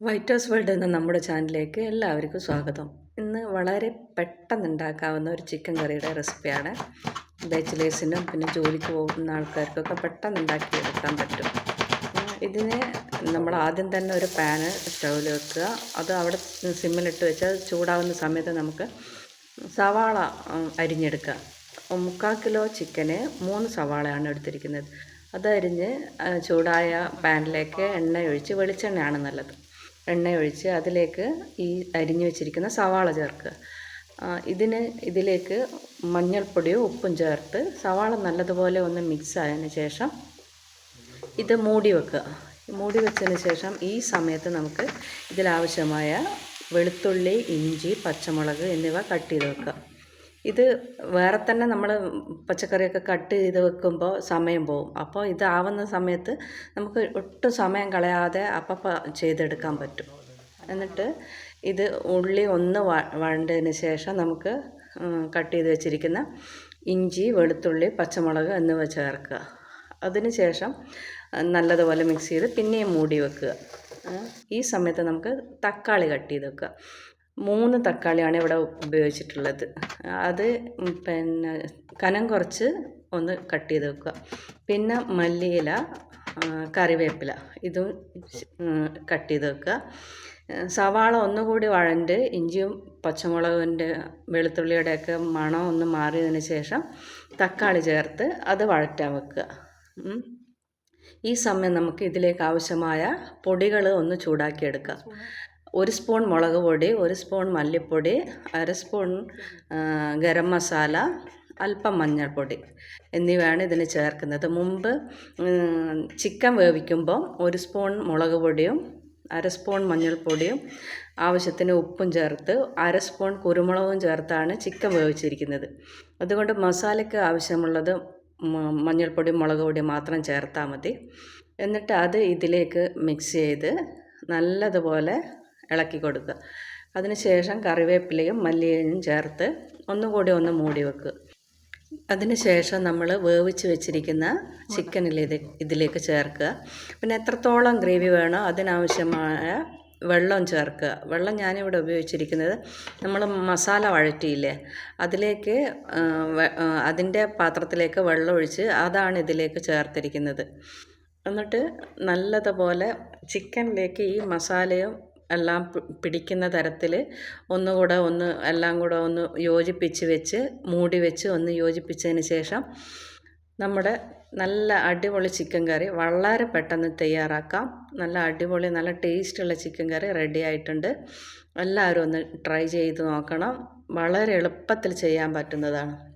White house world എന്ന നമ്മുടെ ചാനലിലേക്ക് എല്ലാവർക്കും സ്വാഗതം. ഇന്ന് വളരെ പെട്ടെന്ന് ഉണ്ടാക്കാവുന്ന ഒരു ചിക്കൻ കറിയുടെ റെസിപ്പിയാണ് ബാച്ചിലേഴ്സിനും പിന്നെ ജോലിക്ക് പോകുന്ന ആൾക്കാർക്കൊക്കെ പെട്ടെന്ന് ഉണ്ടാക്കിയെടുക്കാൻ പറ്റും. ഇതിന് നമ്മൾ ആദ്യം തന്നെ ഒരു പാന് സ്റ്റൗവിൽ വെക്കുക. അത് അവിടെ സിമ്മിലിട്ട് വെച്ചാൽ ചൂടാവുന്ന സമയത്ത് നമുക്ക് സവാള അരിഞ്ഞെടുക്കാം. അരിഞ്ഞെടുക്കുക മുക്കാൽ കിലോ ചിക്കന് മൂന്ന് സവാളയാണ് എടുത്തിരിക്കുന്നത്. അതരിഞ്ഞ് ചൂടായ പാനിലേക്ക് എണ്ണ ഒഴിച്ച് വെളിച്ചെണ്ണയാണ് നല്ലത്. എണ്ണ ഒഴിച്ച് അതിലേക്ക് ഈ അരിഞ്ഞു വെച്ചിരിക്കുന്ന സവാള ചേർക്കുക. ഇതിന് ഇതിലേക്ക് മഞ്ഞൾപ്പൊടിയും ഉപ്പും ചേർത്ത് സവാള നല്ലതുപോലെ ഒന്ന് മിക്സ് ആയതിന് ശേഷം ഇത് മൂടി വെക്കുക. മൂടി വെച്ചതിന് ശേഷം ഈ സമയത്ത് നമുക്ക് ഇതിലാവശ്യമായ വെളുത്തുള്ളി ഇഞ്ചി പച്ചമുളക് എന്നിവ കട്ട് ചെയ്ത് വെക്കുക. ഇത് വേറെ തന്നെ നമ്മൾ പച്ചക്കറിയൊക്കെ കട്ട് ചെയ്ത് വെക്കുമ്പോൾ സമയം പോകും അപ്പോൾ ഇതാവുന്ന സമയത്ത് നമുക്ക് ഒട്ടും സമയം കളയാതെ അപ്പം ചെയ്തെടുക്കാൻ പറ്റും. എന്നിട്ട് ഇത് ഉള്ളി ഒന്ന് വഴണ്ടതിന് ശേഷം നമുക്ക് കട്ട് ചെയ്ത് വെച്ചിരിക്കുന്ന ഇഞ്ചി വെളുത്തുള്ളി പച്ചമുളക് എന്നിവ ചേർക്കുക. അതിന് ശേഷം നല്ലതുപോലെ മിക്സ് ചെയ്ത് പിന്നെയും മൂടി വെക്കുക. ഈ സമയത്ത് നമുക്ക് തക്കാളി കട്ട് ചെയ്ത് വെക്കുക. മൂന്ന് തക്കാളിയാണ് ഇവിടെ ഉപയോഗിച്ചിട്ടുള്ളത്. അത് പിന്നെ കനം കുറച്ച് ഒന്ന് കട്ട് ചെയ്ത് വെക്കുക. പിന്നെ മല്ലിയില കറിവേപ്പില ഇതും കട്ട് ചെയ്ത് വെക്കുക. സവാള ഒന്നുകൂടി വഴണ്ട് ഇഞ്ചിയും പച്ചമുളകിന്റെ വെളുത്തുള്ളിയുടെയൊക്കെ മണം ഒന്ന് മാറിയതിന് ശേഷം തക്കാളി ചേർത്ത് അത് വഴറ്റാൻ വെക്കുക. ഈ സമയം നമുക്ക് ഇതിലേക്ക് ആവശ്യമായ പൊടികൾ ഒന്ന് ചൂടാക്കിയെടുക്കാം. ഒരു സ്പൂൺ മുളക് പൊടി ഒരു സ്പൂൺ മല്ലിപ്പൊടി അര സ്പൂൺ ഗരം മസാല അല്പം മഞ്ഞൾപ്പൊടി എന്നിവയാണ് ഇതിന് ചേർക്കുന്നത്. മുമ്പ് ചിക്കൻ വേവിക്കുമ്പോൾ ഒരു സ്പൂൺ മുളക് പൊടിയും അര സ്പൂൺ മഞ്ഞൾപ്പൊടിയും ആവശ്യത്തിന് ഉപ്പും ചേർത്ത് അര സ്പൂൺ കുരുമുളകും ചേർത്താണ് ചിക്കൻ വേവിച്ചിരിക്കുന്നത്. അതുകൊണ്ട് മസാലയ്ക്ക് ആവശ്യമുള്ളത് മഞ്ഞൾപ്പൊടി മുളക് പൊടി മാത്രം ചേർത്താൽ മതി. എന്നിട്ട് അത് ഇതിലേക്ക് മിക്സ് ചെയ്ത് നല്ലതുപോലെ ഇളക്കി കൊടുക്കുക. അതിനുശേഷം കറിവേപ്പിലയും മല്ലിയും ചേർത്ത് ഒന്നുകൂടി ഒന്ന് മൂടി വെക്കുക. അതിനുശേഷം നമ്മൾ വേവിച്ച് വെച്ചിരിക്കുന്ന ചിക്കനിൽ ഇത് ഇതിലേക്ക് ചേർക്കുക. പിന്നെ എത്രത്തോളം ഗ്രേവി വേണോ അതിനാവശ്യമായ വെള്ളം ചേർക്കുക. വെള്ളം ഞാനിവിടെ ഉപയോഗിച്ചിരിക്കുന്നത് നമ്മൾ മസാല വഴറ്റിയില്ലേ അതിലേക്ക് അതിന്റെ പാത്രത്തിലേക്ക് വെള്ളം ഒഴിച്ച് അതാണ് ഇതിലേക്ക് ചേർത്തിരിക്കുന്നത്. എന്നിട്ട് നല്ലതുപോലെ ചിക്കനിലേക്ക് ഈ മസാലയും എല്ലാം പിടിക്കുന്ന തരത്തിൽ ഒന്നുകൂടെ ഒന്ന് എല്ലാം കൂടെ ഒന്ന് യോജിപ്പിച്ച് വെച്ച് മൂടി വെച്ച് ഒന്ന് യോജിപ്പിച്ചതിന് ശേഷം നമ്മുടെ നല്ല അടിപൊളി ചിക്കൻ കറി വളരെ പെട്ടെന്ന് തയ്യാറാക്കാം. നല്ല അടിപൊളി നല്ല ടേസ്റ്റുള്ള ചിക്കൻ കറി റെഡി ആയിട്ടുണ്ട്. എല്ലാവരും ഒന്ന് ട്രൈ ചെയ്ത് നോക്കണം. വളരെ എളുപ്പത്തിൽ ചെയ്യാൻ പറ്റുന്നതാണ്.